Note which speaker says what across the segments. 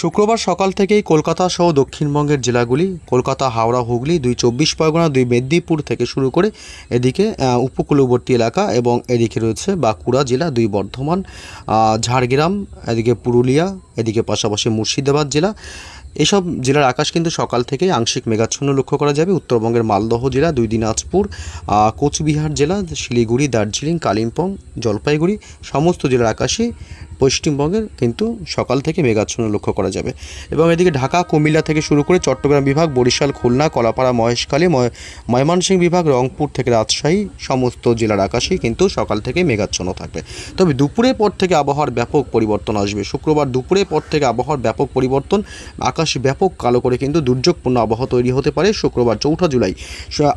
Speaker 1: শুক্রবার সকাল থেকেই কলকাতা সহ দক্ষিণবঙ্গের জেলাগুলি, কলকাতা, হাওড়া, হুগলি, দুই চব্বিশ পরগনা, দুই মেদিনীপুর থেকে শুরু করে এদিকে উপকূলবর্তী এলাকা এবং এদিকে রয়েছে বাঁকুড়া জেলা, দুই বর্ধমান ঝাড়গ্রাম, এদিকে পুরুলিয়া, এদিকে পাশাপাশি মুর্শিদাবাদ জেলা। এসব জেলার আকাশ কিন্তু সকাল থেকেই আংশিক মেঘাচ্ছন্ন লক্ষ্য করা যাবে। উত্তরবঙ্গের মালদহ জেলা, দুই দিনাজপুর কোচবিহার জেলা, শিলিগুড়ি, দার্জিলিং, কালিম্পং, জলপাইগুড়ি, সমস্ত জেলার আকাশে পশ্চিমবঙ্গের কিন্তু সকাল থেকে মেঘাচ্ছন্ন লক্ষ্য করা যাবে। এবং এদিকে ঢাকা, কুমিল্লা থেকে শুরু করে চট্টগ্রাম বিভাগ, বরিশাল, খুলনা, কলাপাড়া, মহেশখালী, ময়- ময়মনসিংহ বিভাগ, রংপুর থেকে রাজশাহী, সমস্ত জেলার আকাশেই কিন্তু সকাল থেকে মেঘাচ্ছন্ন থাকবে। তবে দুপুরের পর থেকে আবহাওয়ার ব্যাপক পরিবর্তন আসবে। শুক্রবার দুপুরের পর থেকে আবহাওয়ার ব্যাপক পরিবর্তন, আকাশ ব্যাপক কালো করে কিন্তু দুর্যোগপূর্ণ আবহাওয়া তৈরি হতে পারে। শুক্রবার চৌঠা জুলাই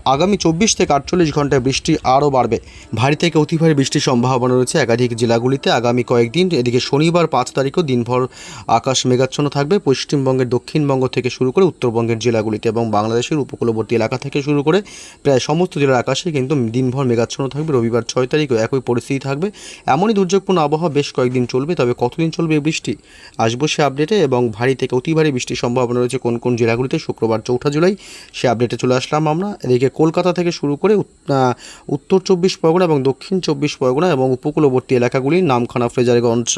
Speaker 1: আগামী চব্বিশ থেকে আটচল্লিশ ঘন্টায় বৃষ্টি আরও বাড়বে। ভারী থেকে অতি ভারী বৃষ্টির সম্ভাবনা রয়েছে একাধিক জেলাগুলিতে। আগামী কয়েকদিন এদিকে শনিবার পাঁচ তারিখও দিনভর আকাশ মেঘাচ্ছন্ন থাকবে। পশ্চিমবঙ্গের দক্ষিণবঙ্গ থেকে শুরু করে উত্তরবঙ্গের জেলাগুলিতে এবং বাংলাদেশের উপকূলবর্তী এলাকা থেকে শুরু করে প্রায় সমস্ত জেলার আকাশে কিন্তু দিনভর মেঘাচ্ছন্ন থাকবে। রবিবার ছয় তারিখও একই পরিস্থিতি থাকবে। এমনই দুর্যোগপূর্ণ আবহাওয়া বেশ কয়েকদিন চলবে, তবে কতদিন চলবে এই বৃষ্টি আসব সে আপডেটে এবং ভারী থেকে অতি ভারী বৃষ্টির সম্ভাবনা রয়েছে কোন কোন জেলাগুলিতে। শুক্রবার চৌঠা জুলাই সে আপডেটে চলে আসলাম আমরা। এদিকে কলকাতা থেকে শুরু করে উত- উত্তর চব্বিশ পরগনা এবং দক্ষিণ চব্বিশ পরগনা এবং উপকূলবর্তী এলাকাগুলি নামখানা ফ্রেজারগঞ্জ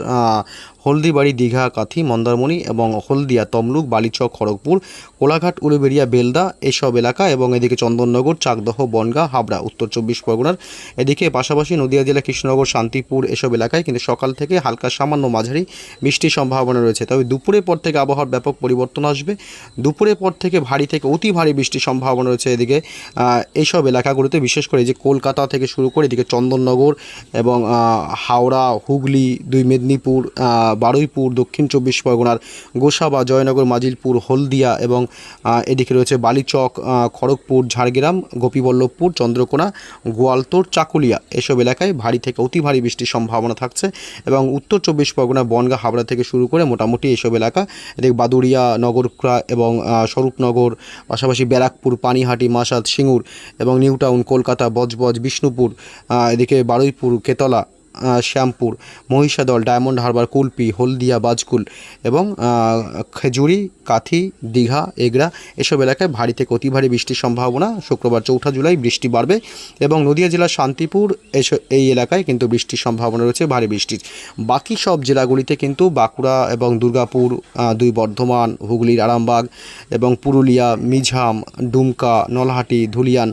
Speaker 1: হলদিবাড়ি, দীঘা, কাথি, মন্দারমণি এবং হলদিয়া, তমলুক, বালিচক, খড়গপুর, কোলাঘাট, উলুবেড়িয়া, বেলদা এসব এলাকা এবং এদিকে চন্দননগর, চাকদহ, বনগাঁ, হাবড়া, উত্তর চব্বিশ পরগনার। এদিকে পাশাপাশি নদিয়া জেলা কৃষ্ণনগর, শান্তিপুর এসব এলাকায় কিন্তু সকাল থেকে হালকা সামান্য মাঝারি বৃষ্টির সম্ভাবনা রয়েছে। তবে দুপুরের পর থেকে আবহাওয়ার ব্যাপক পরিবর্তন আসবে। দুপুরের পর থেকে ভারী থেকে অতি ভারী বৃষ্টির সম্ভাবনা রয়েছে এদিকে। এইসব এলাকাগুলোতে বিশেষ করে যে কলকাতা থেকে শুরু করে এদিকে চন্দননগর এবং হাওড়া, হুগলি, দুই মেদিনীপুর আহ, বারুইপুর দক্ষিণ চব্বিশ পরগনার গোসাবা জয়নগর মাজিলপুর হলদিয়া এবং এদিকে রয়েছে বালিচক খড়গপুর ঝাড়গ্রাম গোপীবল্লভপুর চন্দ্রকোনা গোয়ালতোড় চাকুলিয়া। এসব এলাকায় ভারী থেকে অতি ভারী বৃষ্টির সম্ভাবনা থাকছে এবং উত্তর চব্বিশ পরগনা বনগা হাবড়া থেকে শুরু করে মোটামুটি এসব এলাকা এদিকে বাদুড়িয়া নগরক্রা এবং স্বরূপনগর পাশাপাশি ব্যারাকপুর পানিহাটি মাসাদ সিঙ্গুর এবং নিউটাউন কলকাতা বজবজ বিষ্ণুপুর এদিকে বারুইপুর কেতলা শ্যামপুর, মহিষাদল, ডায়মন্ড হারবার, কুলপি, হলদিয়া, বাজকুল এবং খেজুরি, কাথি, দীঘা, এগরা এসব এলাকায় ভারী থেকে অতি ভারী বৃষ্টির সম্ভাবনা। শুক্রবার চৌঠা জুলাই বৃষ্টি বাড়বে এবং নদিয়া জেলার শান্তিপুর এই এলাকায় কিন্তু বৃষ্টির সম্ভাবনা রয়েছে, ভারী বৃষ্টির। বাকি সব জেলাগুলিতে কিন্তু বাঁকুড়া এবং দুর্গাপুর দুই বর্ধমান, হুগলির আরামবাগ এবং পুরুলিয়া মিঝাম ডুমকা, নলহাটি, ধুলিয়ান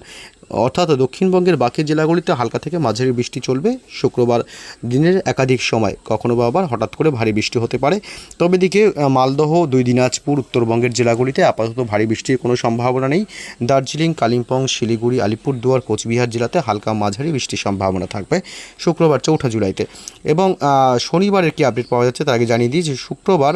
Speaker 1: অর্থাৎ দক্ষিণবঙ্গের বাকি জেলাগুলিতে হালকা থেকে মাঝারি বৃষ্টি চলবে। শুক্রবার দিনের একাধিক সময় কখনো বা আবার হঠাৎ করে ভারী বৃষ্টি হতে পারে। তবে দিকে মালদহ, দুই দিনাজপুর, উত্তরবঙ্গের জেলাগুলিতে আপাতত ভারী বৃষ্টির কোনো সম্ভাবনা নেই। দার্জিলিং, কালিম্পং, শিলিগুড়ি, আলিপুরদুয়ার, কোচবিহার জেলাতে হালকা মাঝারি বৃষ্টির সম্ভাবনা থাকবে শুক্রবার চৌঠা জুলাইতে। এবং শনিবারের কি আপডেট পাওয়া যাচ্ছে তার আগে জানিয়ে দিই যে শুক্রবার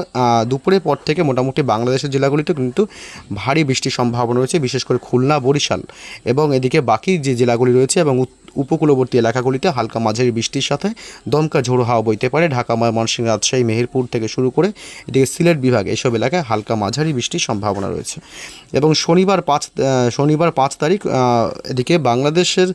Speaker 1: দুপুরের পর থেকে মোটামুটি বাংলাদেশের জেলাগুলিতে কিন্তু ভারী বৃষ্টির সম্ভাবনা রয়েছে, বিশেষ করে খুলনা, বরিশাল। এবং এদিকে বাকি যে জেলাগুলি রয়েছে এবং উপকূলবর্তী এলাকাগুলিতে হালকা মাঝারি বৃষ্টির সাথে দমকা ঝোড়ো হাওয়া বইতে পারে। ঢাকা, ময়মনসিংহ, রাজশাহী, মেহেরপুর থেকে শুরু করে এদিকে সিলেট বিভাগ এসব এলাকায় হালকা মাঝারি বৃষ্টির সম্ভাবনা রয়েছে। এবং শনিবার পাঁচ শনিবার পাঁচ তারিখ এদিকে বাংলাদেশের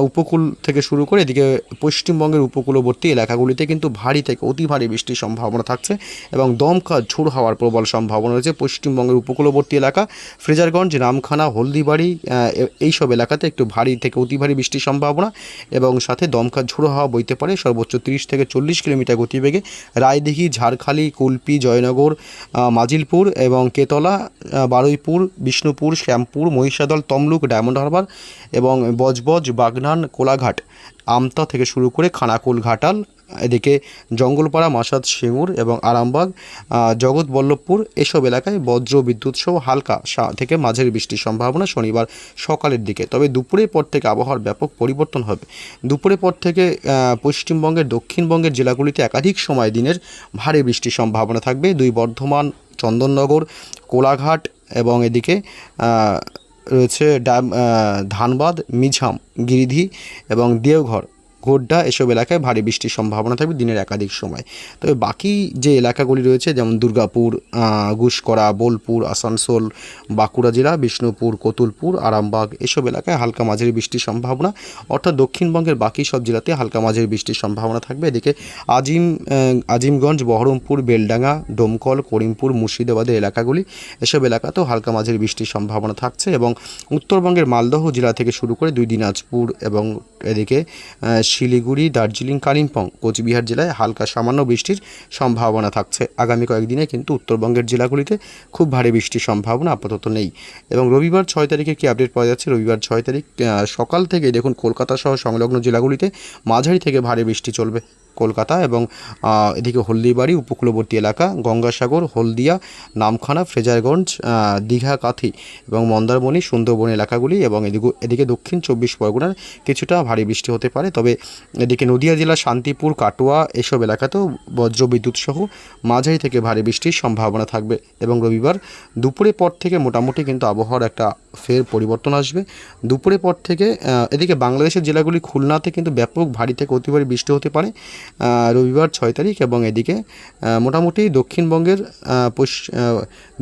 Speaker 1: উপকূল থেকে শুরু করে এদিকে পশ্চিমবঙ্গের উপকূলবর্তী এলাকাগুলিতে কিন্তু ভারী থেকে অতি ভারী বৃষ্টির সম্ভাবনা থাকছে এবং দমকা ঝোড়ো হওয়ার প্রবল সম্ভাবনা রয়েছে। পশ্চিমবঙ্গের উপকূলবর্তী এলাকা, ফ্রেজারগঞ্জ নামখানা হলদিবাড়ি এইসব এ- এইসব এলাকাতে একটু ভারী থেকে অতি ভারী বৃষ্টির সম্ভাবনা এবং সাথে দমকা ঝোড়ো হাওয়া বইতে পারে। সর্বোচ্চ তিরিশ থেকে চল্লিশ কিলোমিটার গতিবেগে রায়দিঘি, ঝাড়খালি, কুলপি, জয়নগর মাজিলপুর এবং কেতলা বারুইপুর, বিষ্ণুপুর, শ্যামপুর, মহিষাদল, তমলুক, ডায়মন্ড হারবার এবং বজবজ, বাগনান, কোলাঘাট, আমতা থেকে শুরু করে খানাকুল, ঘাটাল এদিকে জঙ্গলপাড়া, মাসাদ সিঙ্গুর এবং আরামবাগ জগৎবল্লভপুর এসব এলাকায় বজ্র বিদ্যুৎ সহ হালকা থেকে মাঝের বৃষ্টির সম্ভাবনা শনিবার সকালের দিকে। তবে দুপুরের পর থেকে আবহাওয়ার ব্যাপক পরিবর্তন হবে। দুপুরের পর থেকে পশ্চিমবঙ্গের, দক্ষিণবঙ্গের জেলাগুলিতে একাধিক সময় দিনের ভারী বৃষ্টির সম্ভাবনা থাকবে। দুই বর্ধমান, চন্দননগর, কোলাঘাট এবং এদিকে রয়েছে ডাম ধানবাদ মিঝাম গিরিধি এবং দেওঘর। গোড্ডা এসব এলাকায় ভারী বৃষ্টির সম্ভাবনা থাকবে দিনের একাধিক সময়। তবে বাকি যে এলাকাগুলি রয়েছে, যেমন দুর্গাপুর গুসকরা বোলপুর, আসানসোল, বাঁকুড়া জেলা, বিষ্ণুপুর, কতুলপুর, আরামবাগ, এসব এলাকায় হালকা মাঝারি বৃষ্টির সম্ভাবনা। অর্থাৎ দক্ষিণবঙ্গের বাকি সব জেলাতে হালকা মাঝারি বৃষ্টির সম্ভাবনা থাকবে। এদিকে আজিম আজিমগঞ্জ, বহরমপুর, বেলডাঙ্গা, ডোমকল, করিমপুর, মুর্শিদাবাদের এলাকাগুলি, এসব এলাকাতেও হালকা মাঝারি বৃষ্টির সম্ভাবনা থাকছে এবং উত্তরবঙ্গের মালদহ জেলা থেকে শুরু করে দুই দিনাজপুর এবং এদিকে শিলিগুড়ি, দার্জিলিং, কালিম্পং, কোচবিহার জেলায় হালকা সামান্য বৃষ্টির সম্ভাবনা থাকছে। আগামী কয়েকদিনে কিন্তু উত্তরবঙ্গের জেলাগুলিতে খুব ভারী বৃষ্টির সম্ভাবনা আপাতত নেই। এবং রবিবার ছয় তারিখে কি আপডেট পাওয়া যাচ্ছে? রবিবার ছয় তারিখ সকাল থেকে দেখুন কলকাতা সহ সংলগ্ন জেলাগুলিতে মাঝারি থেকে ভারী বৃষ্টি চলবে। কলকাতা এবং এদিকে হলদিবাড়ি, উপকূলবর্তী এলাকা, গঙ্গাসাগর, হলদিয়া, নামখানা, ফ্রেজারগঞ্জ দীঘা, কাথি এবং মন্দারমণি, সুন্দরবন এলাকাগুলি এবং এদিকে এদিকে দক্ষিণ চব্বিশ পরগনার কিছুটা ভারী বৃষ্টি হতে পারে। তবে এদিকে নদিয়া জেলা শান্তিপুর, কাটোয়া এসব এলাকাতেও বজ্র বিদ্যুৎ সহ মাঝারি থেকে ভারী বৃষ্টির সম্ভাবনা থাকবে এবং রবিবার দুপুরের পর থেকে মোটামুটি কিন্তু আবহাওয়ার একটা ফের পরিবর্তন আসবে। দুপুরের পর থেকে এদিকে বাংলাদেশের জেলাগুলি খুলনাতে কিন্তু ব্যাপক ভারী থেকে অতি ভারী বৃষ্টি হতে পারে রবিবার ছয় তারিখ এবং এদিকে মোটামুটি দক্ষিণবঙ্গের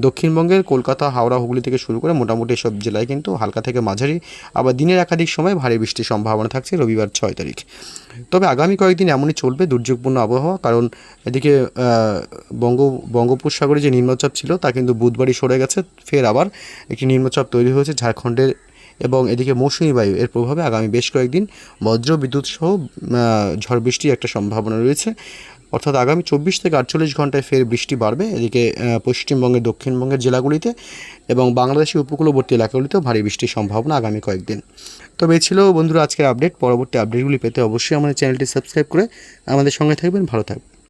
Speaker 1: দক্ষিণবঙ্গের কলকাতা, হাওড়া, হুগলি থেকে শুরু করে মোটামুটি সব জেলায় কিন্তু হালকা থেকে মাঝারি, আবার দিনের একাধিক সময় ভারী বৃষ্টির সম্ভাবনা থাকছে রবিবার ছয় তারিখ। তবে আগামী কয়েকদিন এমনই চলবে দুর্যোগপূর্ণ আবহাওয়া, কারণ এদিকে বঙ্গ, বঙ্গোপসাগরে যে নিম্নচাপ ছিল তা কিন্তু বুধবারই সরে গেছে, ফের আবার একটি নিম্নচাপ তৈরি হয়েছে। ঝাড়খণ্ডের এবং এদিকে মৌসুমী বায়ু এর প্রভাবে আগামী বেশ কয়েকদিন বজ্র, বিদ্যুৎ সহ ঝড় বৃষ্টির একটা সম্ভাবনা রয়েছে। অর্থাৎ আগামী চব্বিশ থেকে আটচল্লিশ ঘন্টায় ফের বৃষ্টি বাড়বে এদিকে পশ্চিমবঙ্গের, দক্ষিণবঙ্গের জেলাগুলিতে এবং বাংলাদেশের উপকূলবর্তী এলাকাগুলিতেও ভারী বৃষ্টির সম্ভাবনা আগামী কয়েকদিন। তবে এই ছিল বন্ধুরা আজকের আপডেট। পরবর্তী আপডেটগুলি পেতে অবশ্যই আমাদের চ্যানেলটি সাবস্ক্রাইব করে আমাদের সঙ্গে থাকবেন। ভালো থাকবেন।